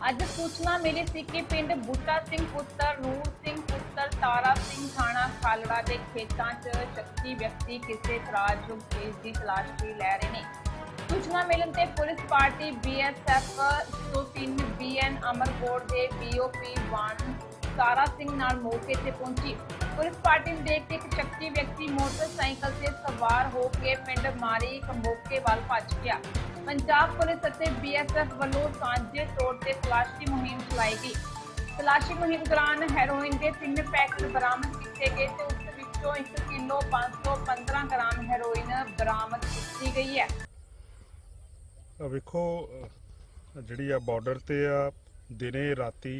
ਅੱਜ ਸੂਚਨਾ ਮਿਲੀ ਸੀ ਕਿ ਪਿੰਡ ਬੂਟਾ ਸਿੰਘ ਪੁੱਤਰ ਨੂਰ ਸਿੰਘ ਪੁੱਤਰ, ਤਾਰਾ ਸਿੰਘ ਥਾਣਾ ਖਾਲੜਾ ਦੇ ਖੇਤਾਂ 'ਚ ਸ਼ੱਕੀ ਵਿਅਕਤੀ ਕਿਸੇ ਤਰਾਜਯੋਗ ਕੇਸ ਦੀ ਤਲਾਸ਼ੀ ਲੈ ਰਹੇ ਨੇ। ਸੂਚਨਾ ਮਿਲਣ ਤੇ police party BSF 103 BN Amarkot ਦੇ ਬੀਓਪੀ 1 ਤਾਰਾ ਸਿੰਘ ਨਾਲ ਮੌਕੇ ਤੇ ਪਹੁੰਚੀ। ਪੁਲਿਸ ਪਾਰਟੀ ਨੂੰ ਦੇਖ ਕੇ ਇੱਕ ਸ਼ੱਕੀ ਵਿਅਕਤੀ ਮੋਟਰਸਾਈਕਲ ਤੇ ਸਵਾਰ ਹੋ ਕੇ ਪਿੰਡ ਮਾਰੀ ਕੰਬੋਕੇ ਵੱਲ ਭੱਜ ਗਿਆ। ਪੰਜਾਬ ਪੁਲਿਸ ਅਤੇ ਬੀਐਸਐਫ ਵੱਲੋਂ ਸਾਂਝੇ ਤੌਰ ਤੇ ਤਲਾਸ਼ੀ ਮੁਹਿੰਮ ਚਲਾਈ ਗਈ। ਤਲਾਸ਼ੀ ਮੁਹਿੰਮ ਦੌਰਾਨ ਹੈਰੋਇਨ ਦੇ ਤਿੰਨ ਪੈਕਟ ਬਰਾਮਦ ਕੀਤੇ ਗਏ ਤੇ ਉਸ ਵਿੱਚੋਂ 1 ਕਿਲੋ 515 ਗ੍ਰਾਮ ਹੈਰੋਇਨ ਬਰਾਮਦ ਕੀਤੀ ਗਈ ਹੈ। ਆ ਵੇਖੋ ਜਿਹੜੀ ਆ ਬਾਰਡਰ ਤੇ ਆ, ਦਿਨੇ ਰਾਤੀ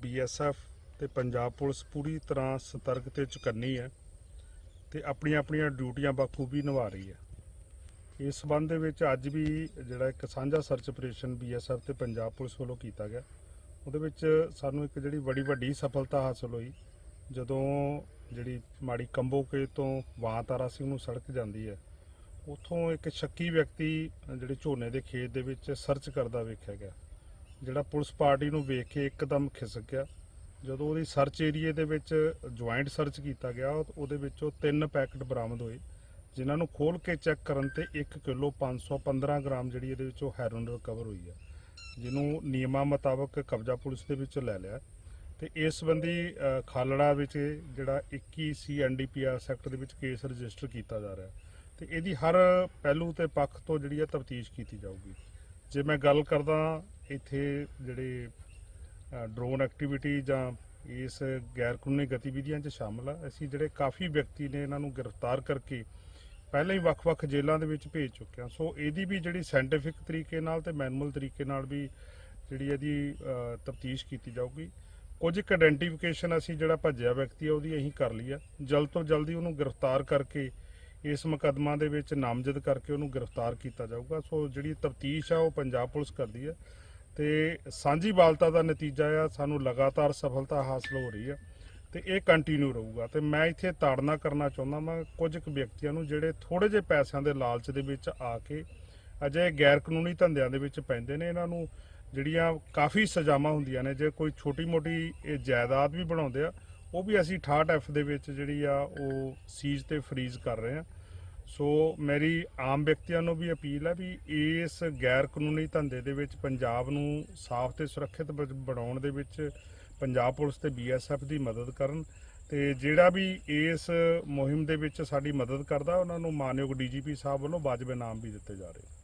ਬੀਐਸਐਫ ਤੇ ਪੰਜਾਬ ਪੁਲਿਸ ਪੂਰੀ ਤਰ੍ਹਾਂ ਸਤਰਕ ਤੇ ਚੁਕੰਨੀ ਹੈ ਤੇ ਆਪਣੀਆਂ ਆਪਣੀਆਂ ਡਿਊਟੀਆਂ ਬਾਖੂਬੀ ਨਿਭਾ ਰਹੀ ਹੈ। ਇਸ ਸਬੰਧ ਦੇ ਵਿੱਚ ਅੱਜ ਵੀ ਜਿਹੜਾ ਇੱਕ ਸਾਂਝਾ ਸਰਚ ਆਪਰੇਸ਼ਨ ਬੀਐਸਐਫ ਤੇ ਪੰਜਾਬ ਪੁਲਿਸ ਵੱਲੋਂ ਕੀਤਾ ਗਿਆ। ਉਹਦੇ ਵਿੱਚ ਸਾਨੂੰ ਇੱਕ ਜਿਹੜੀ ਬੜੀ ਵੱਡੀ ਸਫਲਤਾ ਹਾਸਲ ਹੋਈ। ਜਦੋਂ ਜਿਹੜੀ ਮਾੜੀ ਕੰਬੋਕੇ ਤੋਂ ਵਾਂ ਤਾਰਾ ਸਿੰਘ ਨੂੰ ਸੜਕ ਜਾਂਦੀ ਹੈ। ਉਥੋਂ ਇੱਕ ਸ਼ੱਕੀ ਵਿਅਕਤੀ ਜਿਹੜੇ ਝੋਨੇ ਦੇ ਖੇਤ ਦੇ ਵਿੱਚ ਸਰਚ ਕਰਦਾ ਵੇਖਿਆ ਗਿਆ। ਜਿਹੜਾ ਪੁਲਿਸ ਪਾਰਟੀ ਨੂੰ ਵੇਖ ਕੇ ਇੱਕਦਮ ਖਿਸਕ ਗਿਆ। ਜਦੋਂ ਉਹਦੀ ਸਰਚ ਏਰੀਏ ਦੇ ਵਿੱਚ ਜੁਆਇੰਟ ਸਰਚ ਕੀਤਾ ਗਿਆ ਉਹ- ਉਹਦੇ ਵਿੱਚੋਂ ਤਿੰਨ ਪੈਕਟ ਬਰਾਮਦ ਹੋਏ, ਜਿਨ੍ਹਾਂ ਨੂੰ ਖੋਲ ਕੇ ਚੈੱਕ ਕਰਨ ਤੇ 1 ਕਿਲੋ 515 ਗ੍ਰਾਮ ਜਿਹੜੀ ਇਹਦੇ ਵਿੱਚੋਂ ਹੈਰੋਇਨ ਰਿਕਵਰ ਹੋਈ ਹੈ ਜਿਹਨੂੰ ਨਿਯਮਾਂ ਮੁਤਾਬਕ ਕਬਜ਼ਾ ਪੁਲਿਸ ਦੇ ਵਿੱਚੋਂ ਲੈ ਲਿਆ। ਤੇ ਇਸ ਸੰਬੰਧੀ ਖਾਲੜਾ ਵਿੱਚ ਜਿਹੜਾ 21 ਸੀ ਐਨਡੀਪੀਆਰ ਸੈਕਟਰ ਦੇ ਵਿੱਚ ਕੇਸ ਰਜਿਸਟਰ ਕੀਤਾ ਜਾ ਰਿਹਾ। ਹੈ ਤੇ ਇਹਦੀ ਹਰ ਪਹਿਲੂ ਤੇ ਪੱਖ ਤੋਂ ਜਿਹੜੀ ਹੈ ਤਫਤੀਸ਼ ਕੀਤੀ ਜਾਊਗੀ। ਜੇ ਮੈਂ ਗੱਲ ਕਰਦਾ ਇੱਥੇ ਜਿਹੜੇ ਡਰੋਨ ਐਕਟੀਵਿਟੀ ਜਾਂ ਇਸ ਗੈਰ ਕਾਨੂੰਨੀ ਗਤੀਵਿਧੀਆਂ 'ਚ ਸ਼ਾਮਲ ਆ। ਅਸੀਂ ਜਿਹੜੇ ਕਾਫੀ ਵਿਅਕਤੀ ਨੇ ਇਹਨਾਂ ਨੂੰ ਗ੍ਰਿਫਤਾਰ ਕਰਕੇ ਪਹਿਲਾਂ ਹੀ ਵੱਖ-ਵੱਖ ਜੇਲ੍ਹਾਂ ਦੇ ਵਿੱਚ ਭੇਜ ਚੁੱਕੇ ਹਾਂ। ਸੋ ਇਹਦੀ ਵੀ ਜਿਹੜੀ ਸਾਇੰਟੀਫਿਕ ਤਰੀਕੇ ਨਾਲ ਤੇ ਮੈਨੂਅਲ ਤਰੀਕੇ ਨਾਲ ਵੀ ਜਿਹੜੀ ਇਹਦੀ ਤਫਤੀਸ਼ ਕੀਤੀ ਜਾਊਗੀ। ਕੁਝ ਇੱਕ ਆਇਡੈਂਟੀਫਿਕੇਸ਼ਨ ਅਸੀਂ ਜਿਹੜਾ ਭੱਜਿਆ ਵਿਅਕਤੀ ਆ, ਉਹਦੀ ਅਸੀਂ ਕਰ ਲਈ ਆ। ਜਲਦ ਤੋਂ ਜਲਦੀ ਉਹਨੂੰ ਗ੍ਰਿਫਤਾਰ ਕਰਕੇ, ਇਸ ਮੁਕੱਦਮਾ ਦੇ ਵਿੱਚ ਨਾਮਜ਼ਦ ਕਰਕੇ ਉਹਨੂੰ ਗ੍ਰਿਫਤਾਰ ਕੀਤਾ ਜਾਊਗਾ। ਸੋ ਜਿਹੜੀ ਤਫਤੀਸ਼ ਆ, ਉਹ ਪੰਜਾਬ ਪੁਲਿਸ ਕਰਦੀ ਆ। ਤੇ ਸਾਂਝੀ ਬਾਲਤਾ ਦਾ ਨਤੀਜਾ ਆ, ਸਾਨੂੰ ਲਗਾਤਾਰ ਸਫਲਤਾ ਹਾਸਲ ਹੋ ਰਹੀ ਆ ਤੇ ਇਹ ਕੰਟੀਨਿਊ ਰਹੂਗਾ। ਤੇ ਮੈਂ ਇੱਥੇ ਤਾੜਨਾ ਕਰਨਾ ਚਾਹੁੰਦਾ ਮੈਂ ਕੁਝ ਕੁ ਵਿਅਕਤੀਆਂ ਨੂੰ ਜਿਹੜੇ ਥੋੜੇ ਜਿਹੇ ਪੈਸਿਆਂ ਦੇ ਲਾਲਚ ਦੇ ਵਿੱਚ ਆ ਕੇ ਅਜੇ ਗੈਰ ਕਾਨੂੰਨੀ ਧੰਦਿਆਂ ਦੇ ਵਿੱਚ ਪੈਂਦੇ ਨੇ, ਇਹਨਾਂ ਨੂੰ ਜਿਹੜੀਆਂ ਕਾਫੀ ਸਜ਼ਾਵਾਂ ਹੁੰਦੀਆਂ ਨੇ, ਜੇ ਕੋਈ ਛੋਟੀ-ਮੋਟੀ ਇਹ ਜਾਇਦਾਦ ਵੀ ਬਣਾਉਂਦੇ ਆ, ਉਹ ਵੀ ਅਸੀਂ 68 ਐਫ ਦੇ ਵਿੱਚ ਜਿਹੜੀ ਆ ਉਹ ਸੀਜ਼ ਤੇ ਫਰੀਜ਼ ਕਰ ਰਹੇ ਆ। ਸੋ ਮੇਰੀ ਆਮ ਵਿਅਕਤੀਆਂ ਨੂੰ ਵੀ ਅਪੀਲ ਹੈ ਵੀ ਇਸ ਗੈਰ ਕਾਨੂੰਨੀ ਧੰਦੇ ਦੇ ਵਿੱਚ ਪੰਜਾਬ ਨੂੰ ਸਾਫ਼ ਤੇ ਸੁਰੱਖਿਅਤ ਬ- ਬਣਾਉਣ ਦੇ ਵਿੱਚ ਪੰਜਾਬ ਪੁਲਿਸ ਤੇ ਬੀਐਸਐਫ ਦੀ ਮਦਦ ਕਰਨ ਤੇ ਜਿਹੜਾ ਵੀ ਇਸ ਮੁਹਿੰਮ ਦੇ ਵਿੱਚ ਸਾਡੀ ਮਦਦ ਕਰਦਾ, ਉਹਨਾਂ ਨੂੰ ਮਾਨਯੋਗ ਡੀਜੀਪੀ ਸਾਹਿਬ ਵੱਲੋਂ ਵਾਜਬ ਇਨਾਮ ਵੀ ਦਿੱਤੇ ਜਾ ਰਹੇ